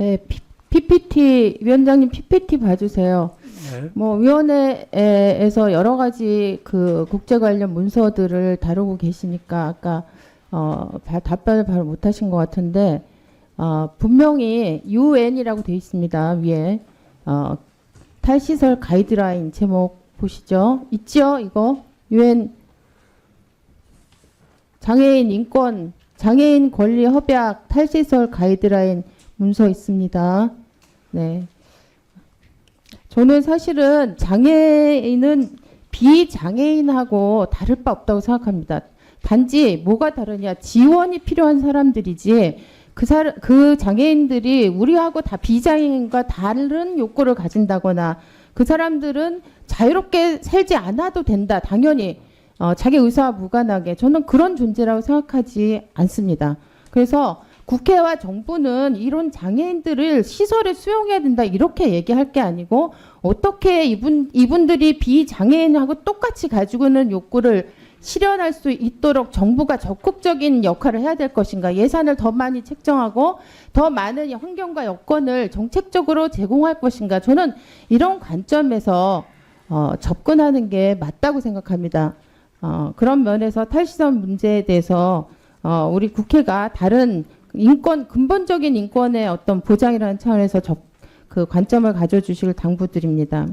네, P, PPT 위원장님 PPT 봐주세요. 네. 뭐 위원회에서 여러 가지 그 국제 관련 문서들을 다루고 계시니까 아까 어 바- 답변을 바로 못하신 것 같은데 어 분명히 UN이라고 돼 있습니다 위에 어 탈시설 가이드라인 제목 보시죠 있죠 이거 UN 장애인 인권 장애인 권리 협약 탈시설 가이드라인 문서 있습니다 네. 저는 사실은 장애인은 비장애인하고 다를 바 없다고 생각합니다. 단지 뭐가 다르냐 지원이 필요한 사람들이지 그 사람 그 장애인들이 우리하고 다 비장애인과 다른 욕구를 가진다거나 그 사람들은 자유롭게 살지 않아도 된다. 당연히 어, 자기 의사와 무관하게 저는 그런 존재라고 생각하지 않습니다. 그래서 국회와 정부는 이런 장애인들을 시설에 수용해야 된다 이렇게 얘기할 게 아니고 어떻게 이분 이분들이 비장애인하고 똑같이 가지고 있는 욕구를 실현할 수 있도록 정부가 적극적인 역할을 해야 될 것인가 예산을 더 많이 책정하고 더 많은 환경과 여건을 정책적으로 제공할 것인가 저는 이런 관점에서 어, 접근하는 게 맞다고 생각합니다. 어, 그런 면에서 탈시선 문제에 대해서 어, 우리 국회가 다른 인권 근본적인 인권의 어떤 보장이라는 차원에서 접, 그 관점을 가져주시길 당부드립니다.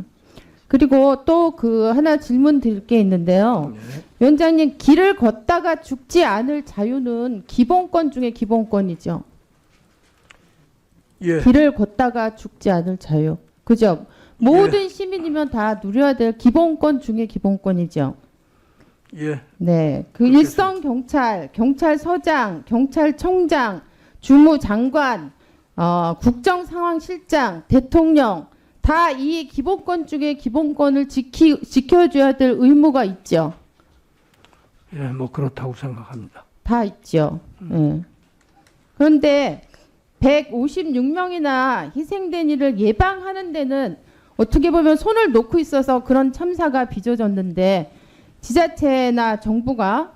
그리고 또 그 하나 질문 드릴 게 있는데요. 위원장님 길을 걷다가 죽지 않을 자유는 기본권 중에 기본권이죠. 예. 길을 걷다가 죽지 않을 자유. 그죠? 모든 시민이면 다 누려야 될 기본권 중에 기본권이죠. 예. 네, 그 일선 경찰, 경찰서장, 경찰청장, 주무장관, 어, 국정상황실장, 대통령 다 이 기본권 중에 기본권을 지키, 지켜줘야 될 의무가 있죠. 예. 뭐 그렇다고 생각합니다. 다 있죠. 예. 그런데 156명이나 희생된 일을 예방하는 데는 어떻게 보면 손을 놓고 있어서 그런 참사가 빚어졌는데 지자체나 정부가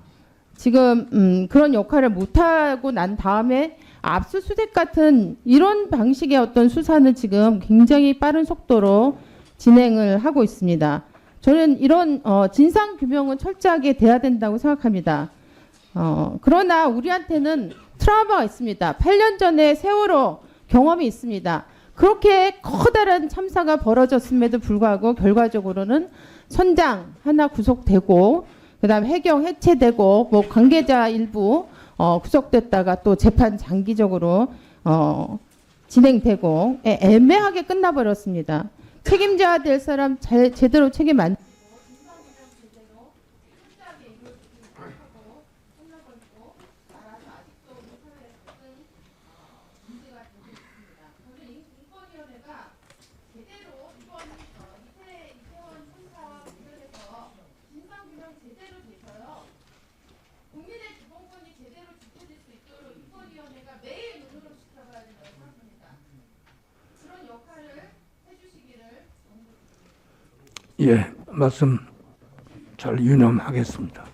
지금 음, 그런 역할을 못하고 난 다음에 압수수색 같은 이런 방식의 어떤 수사는 지금 굉장히 빠른 속도로 진행을 하고 있습니다. 저는 이런 어, 진상 규명은 철저하게 돼야 된다고 생각합니다. 어, 그러나 우리한테는 트라우마가 있습니다. 8년 전에 세월호 경험이 있습니다. 그렇게 커다란 참사가 벌어졌음에도 불구하고 결과적으로는 선장 하나 구속되고 그다음 해경 해체되고 뭐 관계자 일부 어, 구속됐다가 또 재판 장기적으로 어, 진행되고 애- 애매하게 끝나버렸습니다. 책임져야 될 사람 잘, 제대로 책임 안 국민의 기본권이 제대로 지켜질 수 있도록 인권위원회가 매일 눈으로 지켜봐야 된다고 생각합니다. 그런 역할을 해주시기를 예. 말씀 잘 유념하겠습니다.